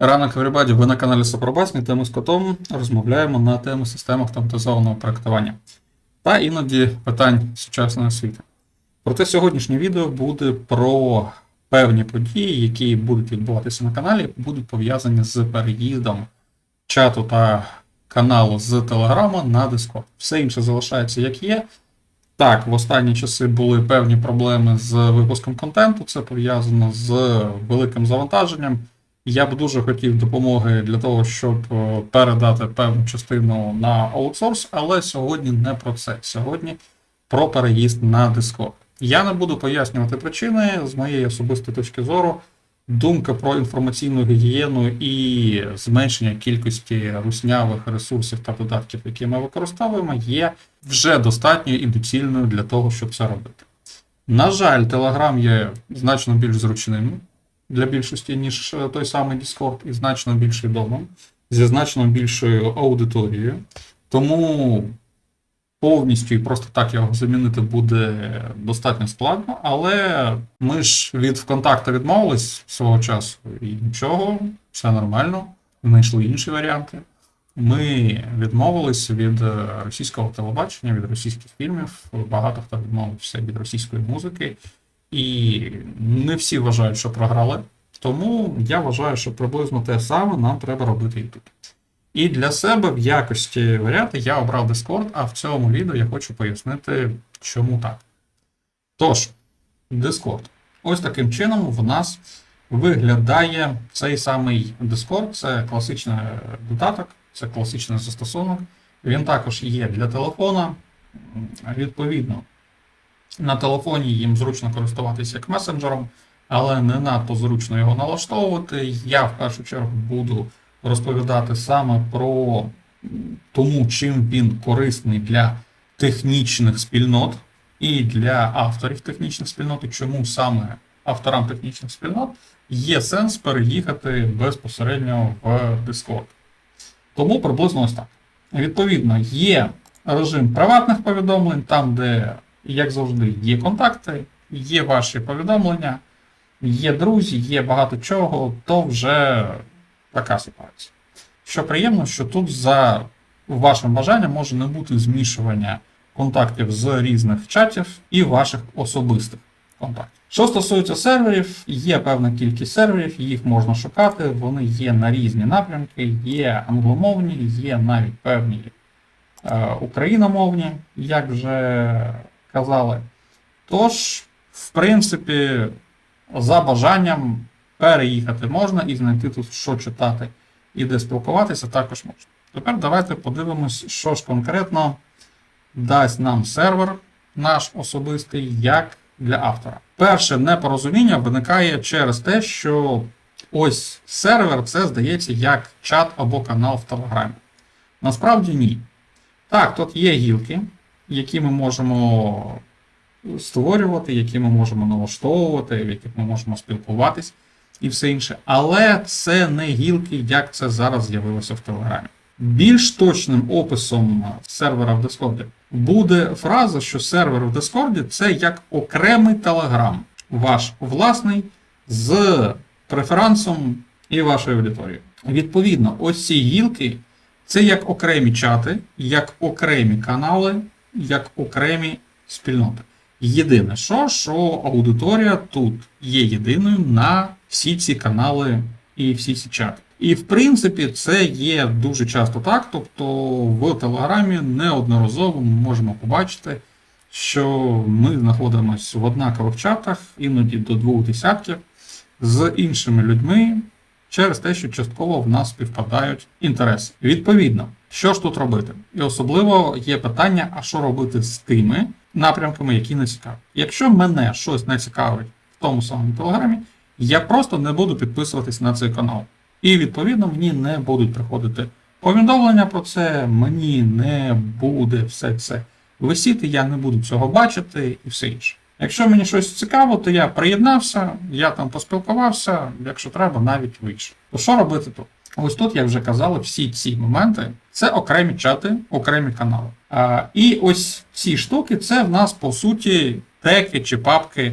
Ранок everybody, ви на каналі Сопробасні, де ми з котом розмовляємо на теми систем автоматизованого проектування та іноді питань сучасної освіти. Проте сьогоднішнє відео буде про певні події, які будуть відбуватися на каналі, будуть пов'язані з переїздом чату та каналу з Телеграма на Discord. Все інше залишається як є. Так, в останні часи були певні проблеми з випуском контенту, це пов'язано з великим завантаженням. Я б дуже хотів допомоги для того, щоб е, передати певну частину на аутсорс, але сьогодні не про це. Сьогодні про переїзд на Discord. Я не буду пояснювати причини з моєї особистої точки зору. Думка про інформаційну гігієну і зменшення кількості руснявих ресурсів та додатків, які ми використовуємо, є вже достатньою і доцільною для того, щоб це робити. На жаль, Telegram є значно більш зручним для більшості, ніж е, той самий Discord, і значно більш відомим, зі значно більшою аудиторією. Тому повністю і просто так його замінити буде достатньо складно, але ми ж від ВКонтакта відмовились свого часу, і нічого, все нормально, знайшли інші варіанти. Ми відмовились від е, російського телебачення, від російських фільмів. Багато хто відмовився від російської музики. І не всі вважають, що програли. Тому я вважаю, що приблизно те саме нам треба робити і тут. І для себе в якості варіанти я обрав Discord, а в цьому відео я хочу пояснити, чому так. Тож, Discord. Ось таким чином в нас виглядає цей самий Discord. Це класичний додаток, це класичний застосунок. Він також є для телефона. Відповідно, на телефоні їм зручно користуватися як месенджером, але не надто зручно його налаштовувати. Я в першу чергу буду розповідати саме про тому, чим він корисний для технічних спільнот і для авторів технічних спільнот, і чому саме авторам технічних спільнот є сенс переїхати безпосередньо в Discord. Тому приблизно ось так. Відповідно, є режим приватних повідомлень, там, де, як завжди, є контакти, є ваші повідомлення, є друзі, є багато чого, то вже така ситуація. Що приємно, що тут за вашим бажанням може не бути змішування контактів з різних чатів і ваших особистих контактів. Що стосується серверів, є певна кількість серверів, їх можна шукати, вони є на різні напрямки, є англомовні, є навіть певні е, україномовні, як вже казали. Тож, в принципі, за бажанням переїхати можна і знайти тут, що читати і де спілкуватися, також можна. Тепер давайте подивимось, що ж конкретно дасть нам сервер наш особистий, як для автора. Перше непорозуміння виникає через те, що ось сервер це здається як чат або канал в Телеграмі. Насправді ні. Так, тут є гілки, які ми можемо створювати, які ми можемо налаштовувати, в яких ми можемо спілкуватись і все інше. Але це не гілки, як це зараз з'явилося в Телеграмі. Більш точним описом сервера в Discord буде фраза, що сервер в Discord це як окремий Telegram, ваш власний з преферансом і вашою аудиторією. Відповідно, ось ці гілки це як окремі чати, як окремі канали, як окремі спільноти. Єдине, що, що аудиторія тут є єдиною на всі ці канали і всі ці чати. І в принципі, це є дуже часто так. Тобто в Телеграмі неодноразово ми можемо побачити, що ми знаходимося в однакових чатах, іноді до двох десятків, з іншими людьми через те, що частково в нас співпадають інтереси. Відповідно, що ж тут робити? І особливо є питання, а що робити з тими напрямками, які не цікавлять. Якщо мене щось не цікавить в тому самому телеграмі, я просто не буду підписуватись на цей канал. І відповідно мені не будуть приходити повідомлення про це, мені не буде все це висіти, я не буду цього бачити і все інше. Якщо мені щось цікаво, то я приєднався, я там поспілкувався, якщо треба, навіть вийшов. То що робити тут? Ось тут, як вже казали, всі ці моменти це окремі чати, окремі канали. А, І ось ці штуки це в нас по суті теки чи папки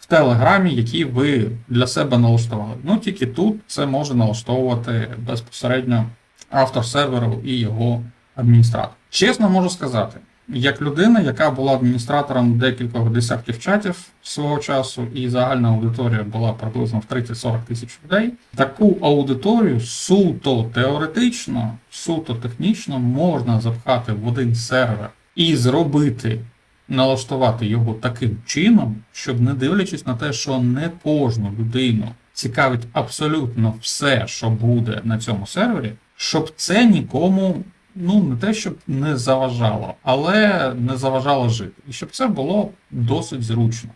в Телеграмі, які ви для себе налаштували. Ну тільки тут це може налаштовувати безпосередньо автор серверу і його адміністратор. Чесно можу сказати, як людина, яка була адміністратором декількох десятків чатів свого часу, і загальна аудиторія була приблизно в 30-40 тисяч людей, таку аудиторію суто теоретично, суто технічно можна запхати в один сервер і зробити. Налаштувати його таким чином, щоб не дивлячись на те, що не кожну людину цікавить абсолютно все, що буде на цьому сервері, щоб це нікому ну не те, щоб не заважало, але не заважало жити. І щоб це було досить зручно.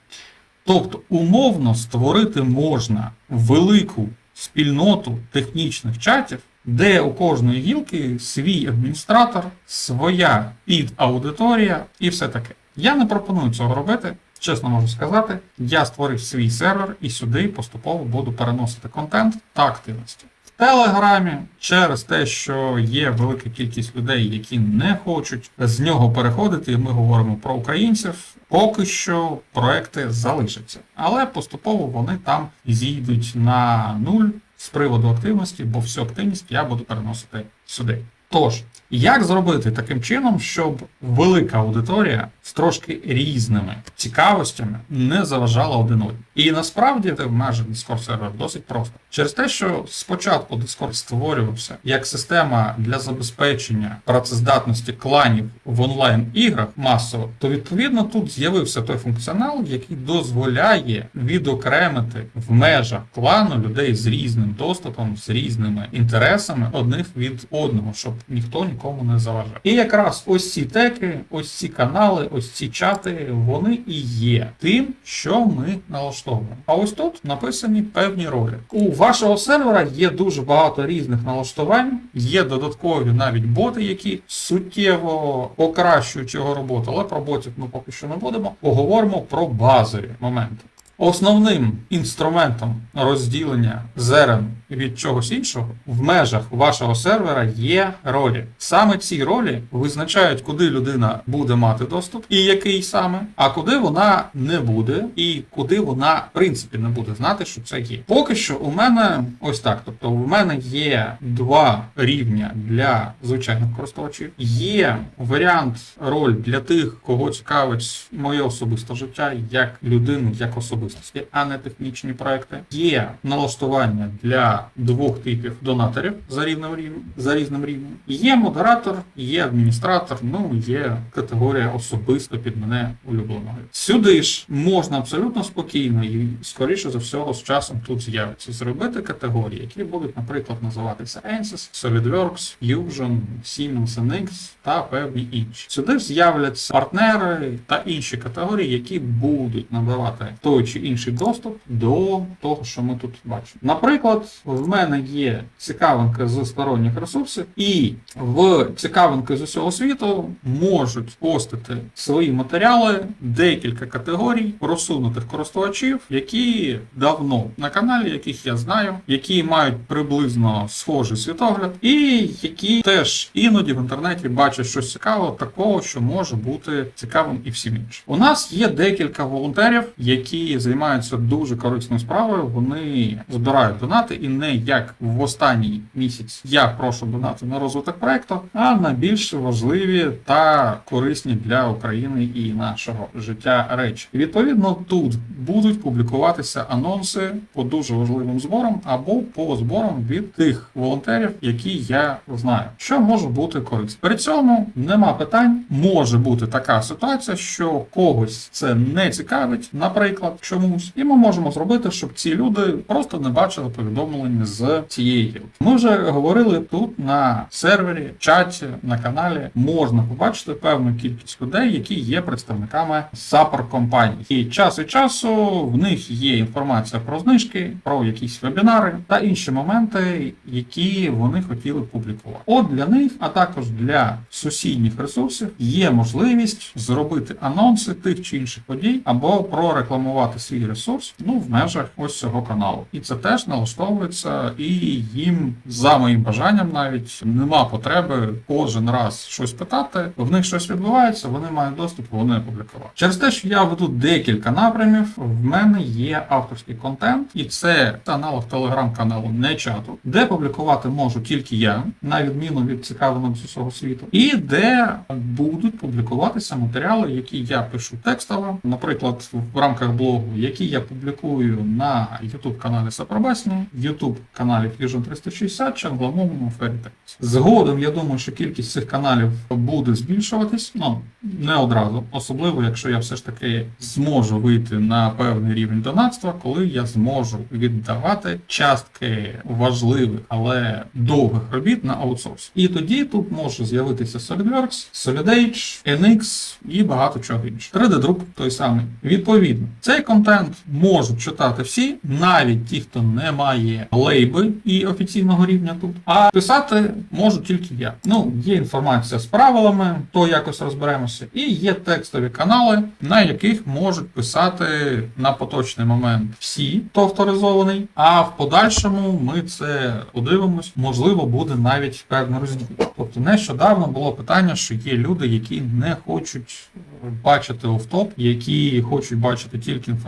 Тобто, умовно створити можна велику спільноту технічних чатів, де у кожної гілки свій адміністратор, своя підаудиторія і все таке. Я не пропоную цього робити. Чесно можу сказати, я створив свій сервер і сюди поступово буду переносити контент та активності. Телеграмі через те, що є велика кількість людей, які не хочуть з нього переходити, і ми говоримо про українців. Поки що проекти залишаться, але поступово вони там зійдуть на нуль з приводу активності, бо всю активність я буду переносити сюди. Тож, як зробити таким чином, щоб велика аудиторія з трошки різними цікавостями не заважала один одному? І насправді в межах Discord сервер досить просто. Через те, що спочатку Discord створювався як система для забезпечення працездатності кланів в онлайн-іграх масово, то відповідно тут з'явився той функціонал, який дозволяє відокремити в межах клану людей з різним доступом, з різними інтересами одних від одного, щоб ніхто нікому не заважав. І якраз ось ці теки, ось ці канали, ось ці чати, вони і є тим, що ми налаштовуємо. А ось тут написані певні ролі. У вашого сервера є дуже багато різних налаштувань, є додаткові навіть боти, які суттєво покращують його роботу, але про ботів ми поки що не будемо. Поговоримо про базові моменти. Основним інструментом розділення зерен від чогось іншого в межах вашого сервера є ролі. Саме ці ролі визначають, куди людина буде мати доступ, і який саме, а куди вона не буде, і куди вона в принципі не буде знати, що це є. Поки що у мене ось так. Тобто, у мене є два рівня для звичайних користувачів. Є варіант роль для тих, кого цікавить моє особисте життя як людини, як особистості, а не технічні проекти. Є налаштування для двох типів донаторів за рівним рівнем, за різним рівнем. Є модератор, є адміністратор, ну є категорія особисто під мене улюбленого. Сюди ж можна абсолютно спокійно і скоріше за всього з часом тут з'явиться зробити категорії, які будуть, наприклад, називатися ANSYS, SolidWorks, Fusion, Siemens NX та певні інші. Сюди ж з'являться партнери та інші категорії, які будуть надавати той чи інший доступ до того, що ми тут бачимо. Наприклад, в мене є цікавинки з сторонніх ресурсів, і в цікавинки з усього світу можуть постити свої матеріали декілька категорій просунутих користувачів, які давно на каналі, яких я знаю, які мають приблизно схожий світогляд, і які теж іноді в інтернеті бачать щось цікаве, такого, що може бути цікавим і всім іншим. У нас є декілька волонтерів, які займаються дуже корисною справою. Вони збирають донати, і не як в останній місяць я прошу донати на розвиток проекту, а на більш важливі та корисні для України і нашого життя речі. Відповідно тут будуть публікуватися анонси по дуже важливим зборам або по зборам від тих волонтерів, які я знаю, що може бути корисно. При цьому нема питань. Може бути така ситуація, що когось це не цікавить, наприклад, чомусь, і ми можемо зробити, щоб ці люди просто не бачили повідомлення з цієї гілки. Ми вже говорили тут на сервері, чаті, на каналі можна побачити певну кількість людей, які є представниками саппорт компаній. І час від часу в них є інформація про знижки, про якісь вебінари та інші моменти, які вони хотіли публікувати. От для них, а також для сусідніх ресурсів, є можливість зробити анонси тих чи інших подій або прорекламувати свій ресурс, ну в межах ось цього каналу. І це теж налаштовується, і їм за моїм бажанням навіть нема потреби кожен раз щось питати. В них щось відбувається, вони мають доступ, вони опублікували. Через те, що я веду декілька напрямів, в мене є авторський контент, і це аналог телеграм-каналу, не чату, де публікувати можу тільки я, на відміну від цікавого з усього світу, і де будуть публікуватися матеріали, які я пишу текстово, наприклад, в рамках блогу, які я публікую на youtube каналі Сапробасні, youtube каналі Fusion 360 чи англомовному Fairytales. Згодом я думаю, що кількість цих каналів буде збільшуватись, ну не одразу, особливо якщо я все ж таки зможу вийти на певний рівень донатства, коли я зможу віддавати частки важливих, але довгих робіт на аутсорс. І тоді тут може з'явитися SolidWorks, SolidAge, NX і багато чого іншого. 3D-друк той самий. Відповідно, цей контент можуть читати всі, навіть ті, хто не має лейби і офіційного рівня тут. А писати можу тільки я. Ну, є інформація з правилами, то якось розберемося, і є текстові канали, на яких можуть писати на поточний момент всі, хто авторизований. А в подальшому ми це подивимось. Можливо, буде навіть певний розділ. Тобто, нещодавно було питання, що є люди, які не хочуть бачити офтоп, які хочуть бачити тільки інформацію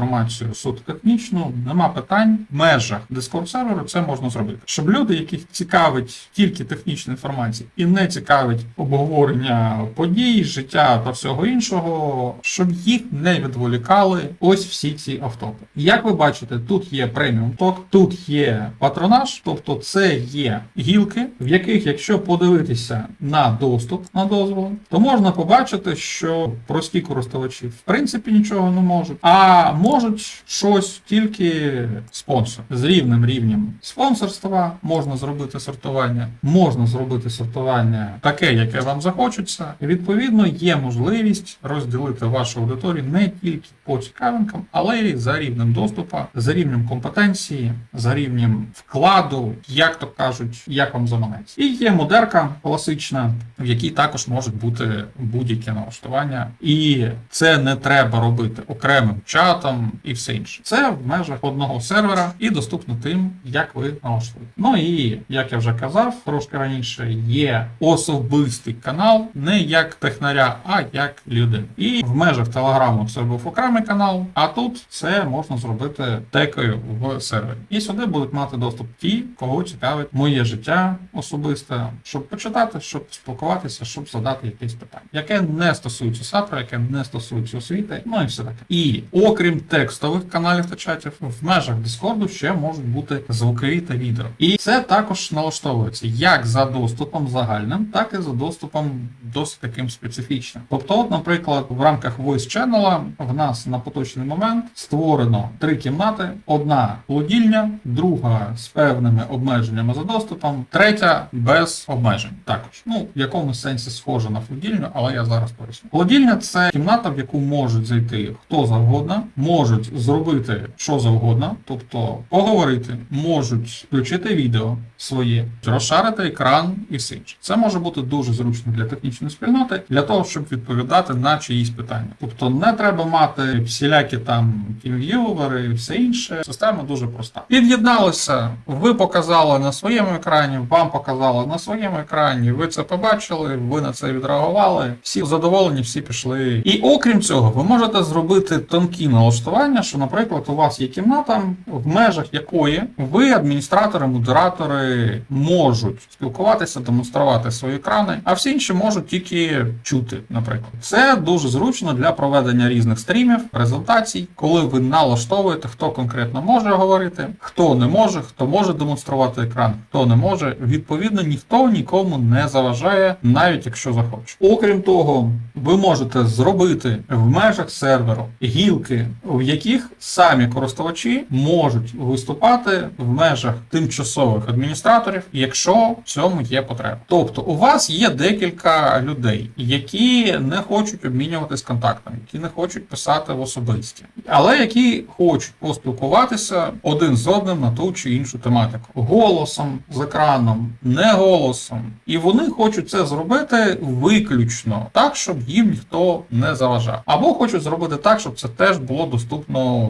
суто технічну. Нема питань в межах Discord серверу це можна зробити. Щоб люди, яких цікавить тільки технічна інформація і не цікавить обговорення подій, життя та всього іншого, щоб їх не відволікали ось всі ці автопи. Як ви бачите, тут є преміум ток, тут є патронаж, тобто це є гілки, в яких, якщо подивитися на доступ на дозволи, то можна побачити, що прості користувачі в принципі нічого не можуть, а можуть щось тільки спонсор з рівним рівнем спонсорства. Можна зробити сортування, можна зробити сортування таке, яке вам захочеться. І, Відповідно, є можливість розділити вашу аудиторію не тільки по цікавинкам, але й за рівнем доступу, за рівнем компетенції, за рівнем вкладу, як то кажуть, як вам заманеться. І є модерка класична, в якій також можуть бути будь-які налаштування, і це не треба робити окремим чатом і все інше. Це в межах одного сервера і доступно тим, як ви налаштуєте. Ну і як я вже казав трошки раніше, є особистий канал, не як технаря, а як людини. І в межах телеграму це був окремий канал, а тут це можна зробити текою в сервері. І сюди будуть мати доступ ті, кого цікавить моє життя особисте, щоб почитати, щоб спілкуватися, щоб задати якесь питання, яке не стосується САПРа, яке не стосується освіти, ну і все таке. І окрім текстових каналів та чатів, в межах Дискорду ще можуть бути звукові та відео. І це також налаштовується як за доступом загальним, так і за доступом досить таким специфічним. Тобто, от, наприклад, в рамках Voice Channel в нас на поточний момент створено три кімнати: одна плодільня, друга з певними обмеженнями за доступом, третя без обмежень. Також ну в якомусь сенсі схожа на плодільню, але я зараз поясню. Плодільня це кімната, в яку можуть зайти хто завгодно, можуть зробити що завгодно, тобто поговорити, можуть включити відео своє, розшарити екран і все інше. Це може бути дуже зручно для технічної спільноти, для того, щоб відповідати на чиїсь питання. Тобто не треба мати всілякі там тімв'ювери і все інше. Система дуже проста. Під'єдналися, ви показали на своєму екрані, вам показали на своєму екрані. Ви це побачили, ви на це відреагували. Всі задоволені, всі пішли. І окрім цього, ви можете зробити тонкі налаштування, що, наприклад, у вас є кімната, в межах якої ви, адміністратори, модератори, можуть спілкуватися, демонструвати свої екрани, а всі інші можуть тільки чути, наприклад. Це дуже зручно для проведення різних стрімів, презентацій, коли ви налаштовуєте, хто конкретно може говорити, хто не може, хто може демонструвати екран, хто не може. Відповідно, ніхто нікому не заважає, навіть якщо захоче. Окрім того, ви можете зробити в межах серверу гілки, в яких самі користувачі можуть виступати в межах тимчасових адміністраторів, якщо в цьому є потреба. Тобто, у вас є декілька людей, які не хочуть обмінюватись контактами, які не хочуть писати в особисті, але які хочуть поспілкуватися один з одним на ту чи іншу тематику. Голосом з екраном, не голосом, і вони хочуть це зробити виключно так, щоб їм ніхто не заважав, або хочуть зробити так, щоб це теж було доступно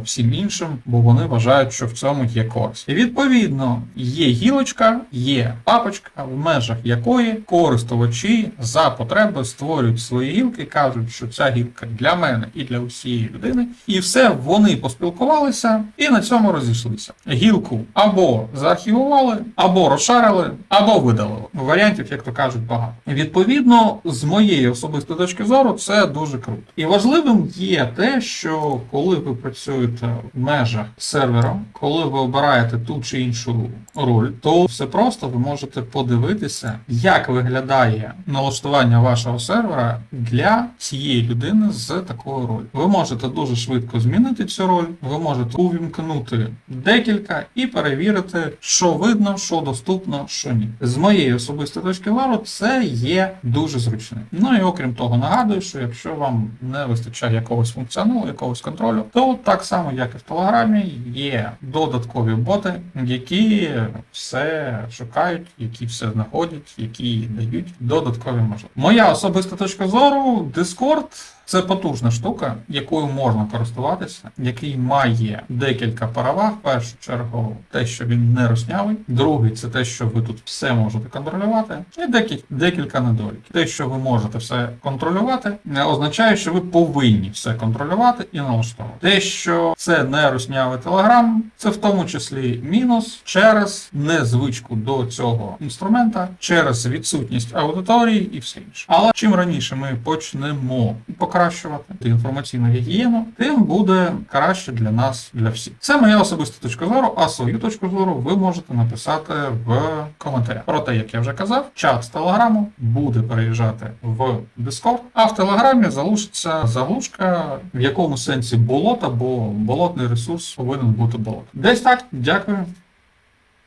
всім іншим, бо вони вважають, що в цьому є користь. І відповідно є гілочка, є папочка, в межах якої користувачі за потреби створюють свої гілки, кажуть, що ця гілка для мене і для усієї людини, і все вони поспілкувалися і на цьому розійшлися. Гілку або заархівували, або розшарили, або видалили. Варіантів, як то кажуть, багато. Відповідно, з моєї особистої точки зору, це дуже круто. І важливим є те, що коли ви працюєте в межах сервера, коли ви обираєте ту чи іншу роль, то все просто ви можете подивитися, як виглядає налаштування вашого сервера для цієї людини з такою роль. Ви можете дуже швидко змінити цю роль, ви можете увімкнути декілька і перевірити, що видно, що доступно, що ні. З моєї особистої точки зору, це є дуже зручним. Ну і окрім того, нагадую, що якщо вам не вистачає якогось функціоналу, якогось контролю, то так само, як і в Телеграмі, є додаткові боти, які все шукають, які все знаходять, які дають додаткові можливості. Моя особиста точка зору, Discord це потужна штука, якою можна користуватися, який має декілька переваг. В першу чергу, те, що він не роснявий. Другий це те, що ви тут все можете контролювати. І декілька, декілька недоліків. Те, що ви можете все контролювати, не означає, що ви повинні все контролювати і налаштовувати. Те, що це не роснявий телеграм, це в тому числі мінус через незвичку до цього інструмента, через відсутність аудиторії і все інше. Але чим раніше ми почнемо покращувати інформаційну гігієну, тим буде краще для нас, для всіх. Це моя особиста точка зору, а свою точку зору ви можете написати в коментарях. Проте, як я вже казав, чат з телеграму буде переїжджати в Discord, а в телеграмі залишиться заглушка, в якому сенсі болота, бо болотний ресурс повинен бути болот. Десь так. Дякую.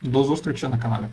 До зустрічі на каналі.